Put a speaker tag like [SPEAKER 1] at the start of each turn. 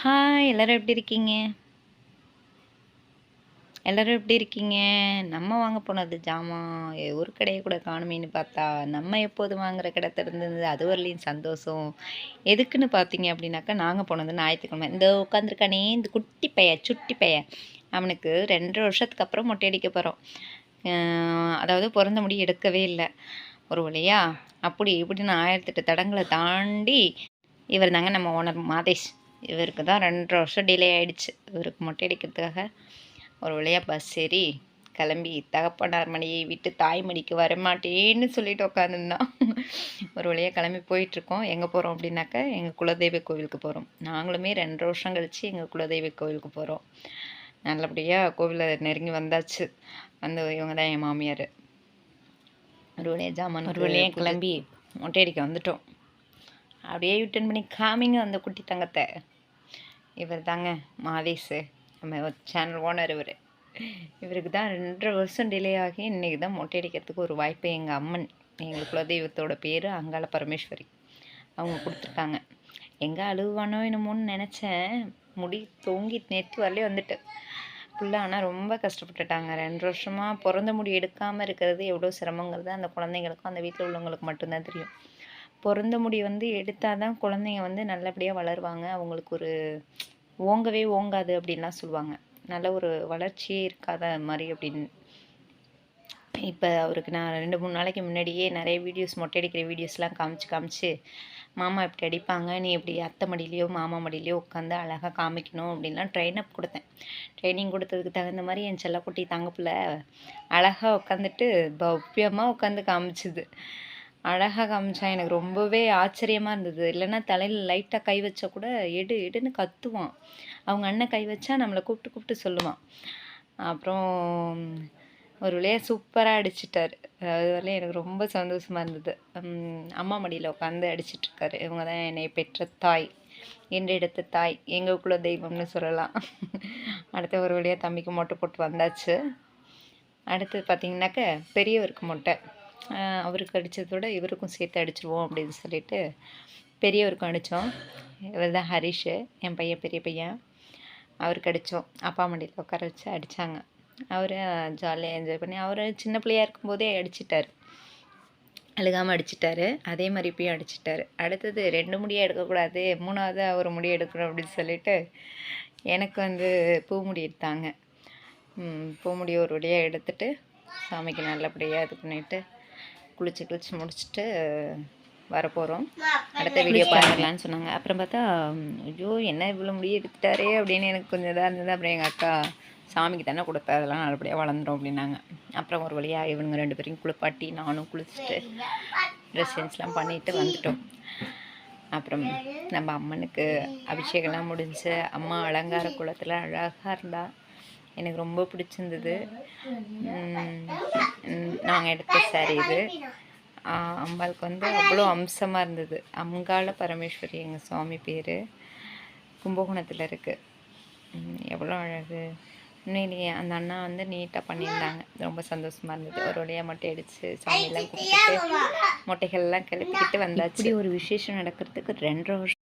[SPEAKER 1] Hi எல்லோரும் எப்படி இருக்கீங்க? எல்லோரும் எப்படி இருக்கீங்க? நம்ம வாங்க போனது ஜாமான் ஒரு கடையை கூட காணுமேன்னு பார்த்தா நம்ம எப்போது வாங்குற கடை திறந்தது அது வரலையும் சந்தோஷம். எதுக்குன்னு பார்த்தீங்க அப்படின்னாக்கா நாங்கள் போனது ஞாயிற்றுக்கிழமை. இந்த உட்காந்துருக்கானே இந்த குட்டி பைய சுட்டி பைய. அவனுக்கு ரெண்டரை வருஷத்துக்கு அப்புறம் மொட்டை அடிக்க போகிறோம் அதாவது பிறந்த முடி எடுக்கவே இல்லை. ஒரு வழியா அப்படி இப்படின்னு ஆயிரத்தெட்டு தடங்களை தாண்டி இவர் தாங்க நம்ம ஓனர் மாதேஷ். இவருக்கு தான் ரெண்டரை வருஷம் டிலே ஆயிடுச்சு. இவருக்கு மொட்டை அடிக்கிறதுக்காக ஒரு வழியாக பஸ் ஏறி கிளம்பி தகப்பனார் மணியை விட்டு தாய்மடிக்கு வரமாட்டேன்னு சொல்லிட்டு உட்காந்துருந்தான் ஒரு வழியாக கிளம்பி போயிட்டுருக்கோம். எங்கே போகிறோம் அப்படின்னாக்கா எங்கள் குலதெய்வ கோவிலுக்கு போகிறோம் நாங்களுமே ரெண்டு வருஷம் கழித்து எங்கள் குலதெய்வ கோவிலுக்கு போகிறோம் நல்லபடியாக கோவிலை நெருங்கி வந்தாச்சு. வந்து இவங்க தான் என் மாமியார். ஒரு வழியாக ஜாமான் ஒரு வழியாக கிளம்பி மொட்டை அடிக்க வந்துட்டோம். அப்படியே யூட்டன் பண்ணி காமிங்க அந்த குட்டி தங்கத்தை. இவர் தாங்க மாதேஷ் நம்ம சேனல் ஓனர் இவர். இவருக்கு தான் ரெண்டரை வருஷம் டிலே ஆகி இன்றைக்கி தான் மொட்டை அடிக்கிறதுக்கு ஒரு வாய்ப்பு எங்கள் அம்மன் எங்கள் குலதெய்வத்தோட பேர் அங்காள பரமேஸ்வரி. அவங்க கொடுத்துருக்காங்க எங்கே அழுவானோ என்னமோன்னு நினச்சேன். முடி தொங்கி நெத்தி வரலே வந்துட்டு. புள்ள ஆனால் ரொம்ப கஷ்டப்பட்டுட்டாங்க. ரெண்டு வருஷமாக பிறந்த முடி எடுக்காமல் இருக்கிறது எவ்வளோ சிரமங்கிறது அந்த குழந்தைங்களுக்கும் அந்த வீட்டில் உள்ளவங்களுக்கு மட்டும்தான் தெரியும். பிறந்த முடி வந்து எடுத்தால் தான் குழந்தைங்க வந்து நல்லபடியாக வளருவாங்க. அவங்களுக்கு ஒரு ஓங்கவே ஓங்காது அப்படின்லாம் சொல்லுவாங்க. நல்ல ஒரு வளர்ச்சியே இருக்காத மாதிரி அப்படின்னு. இப்போ அவருக்கு நான் ரெண்டு மூணு நாளைக்கு முன்னாடியே நிறைய வீடியோஸ் மொட்டை அடிக்கிற வீடியோஸ்லாம் காமிச்சு காமிச்சு மாமா இப்படி அடிப்பாங்க. நீ இப்படி அத்தை மடியிலையோ மாமா மடியிலையோ உட்காந்து அழகாக காமிக்கணும் அப்படின்லாம் ட்ரெயின் அப் கொடுத்தேன். ட்ரைனிங் கொடுத்ததுக்கு தகுந்த மாதிரி என் செல்லக்குட்டி தங்கப்பில் அழகாக உட்காந்துட்டு பவ்யமாக உட்காந்து காமிச்சுது. அழகாக காமிச்சா எனக்கு ரொம்பவே ஆச்சரியமாக இருந்தது. இல்லைன்னா தலையில் லைட்டாக கை வச்சா கூட எடு எடுன்னு கத்துவான். அவங்க அண்ணன் கை வச்சா நம்மளை கூப்பிட்டு கூப்பிட்டு சொல்லுவான். அப்புறம் ஒரு வழியாக சூப்பராக அடிச்சிட்டார். அது வரலையும் எனக்கு ரொம்ப சந்தோஷமாக இருந்தது. அம்மா மடியில் உட்காந்து அடிச்சிட்ருக்காரு இவங்க தான் என்னை பெற்ற தாய் என்ற எடுத்த தாய். எங்கள் குல தெய்வம்னு சொல்லலாம். அடுத்த ஒரு வழியாக தம்பிக்கு மொட்டை போட்டு வந்தாச்சு. அடுத்து பார்த்தீங்கன்னாக்க பெரியவருக்கு மொட்டை. அவருக்கு அடித்ததோட இவருக்கும் சேர்த்து அடிச்சிருவோம் அப்படின்னு சொல்லிட்டு பெரியவருக்கும் அடித்தோம் இவர் தான் ஹரிஷு என் பையன் பெரிய பையன். அவருக்கு அடித்தோம் அப்பா மண்டியில் உட்கார வச்சு அடித்தாங்க அவர் ஜாலியாக என்ஜாய் பண்ணி அவர் சின்ன பிள்ளையாக இருக்கும்போதே அடிச்சிட்டார். அழுகாமல் அடிச்சிட்டாரு. அதே மாதிரி இப்பயும் அடிச்சிட்டாரு. அடுத்தது ரெண்டு முடியாக எடுக்கக்கூடாது மூணாவது அவர் முடி எடுக்கணும் அப்படின்னு சொல்லிட்டு எனக்கு வந்து பூ முடி எடுத்தாங்க. பூ முடி ஒரு வழியாக எடுத்துட்டு சாமிக்கு நல்லபடியாக இது பண்ணிவிட்டு குளிச்சு குளிச்சு முடிச்சுட்டு வரப்போகிறோம் அடுத்த வீடியோ பார்க்கலான்னு சொன்னாங்க. அப்புறம் பார்த்தா ஐயோ என்ன இவ்வளோ முடி எடுத்துட்டாரே அப்படின்னு எனக்கு கொஞ்சம் இதாக இருந்தது. அப்புறம் எங்கள் அக்கா சாமிக்கு தானே கொடுத்தா அதெல்லாம் நல்லபடியாக வளர்ந்துரும் அப்படின்னாங்க. அப்புறம் ஒரு வழியாக இவனுங்க ரெண்டு பேரையும் குளிப்பாட்டி நானும் குளிச்சுட்டு ட்ரெஸ் சேஞ்ச்லாம் பண்ணிட்டு வந்துட்டோம். அப்புறம் நம்ம அம்மனுக்கு அபிஷேகம்லாம் முடிஞ்சு அம்மா அலங்கார குளத்தில் அழகாக இருந்தா எனக்கு ரொம்ப பிடிச்சிருந்தது. நாங்கள் எடுத்த சாரி இது. அம்பாளுக்கு வந்து அவ்வளோ அம்சமாக இருந்தது. அங்காள பரமேஸ்வரி எங்கள் சுவாமி பேர். கும்பகோணத்தில் இருக்குது எவ்வளோ அழகு. உண்மையிலேயே அந்த அண்ணா வந்து நீட்டாக பண்ணியிருந்தாங்க. ரொம்ப சந்தோஷமாக இருந்தது. ஒரு வழியாக மொட்டை அடித்து சாமியெல்லாம் கும்பிட்டுட்டு மொட்டைகள்லாம் கிளப்பிக்கிட்டு வந்தாச்சு. இப்படி ஒரு விசேஷம் நடக்கிறதுக்கு ரெண்டரை வருஷம்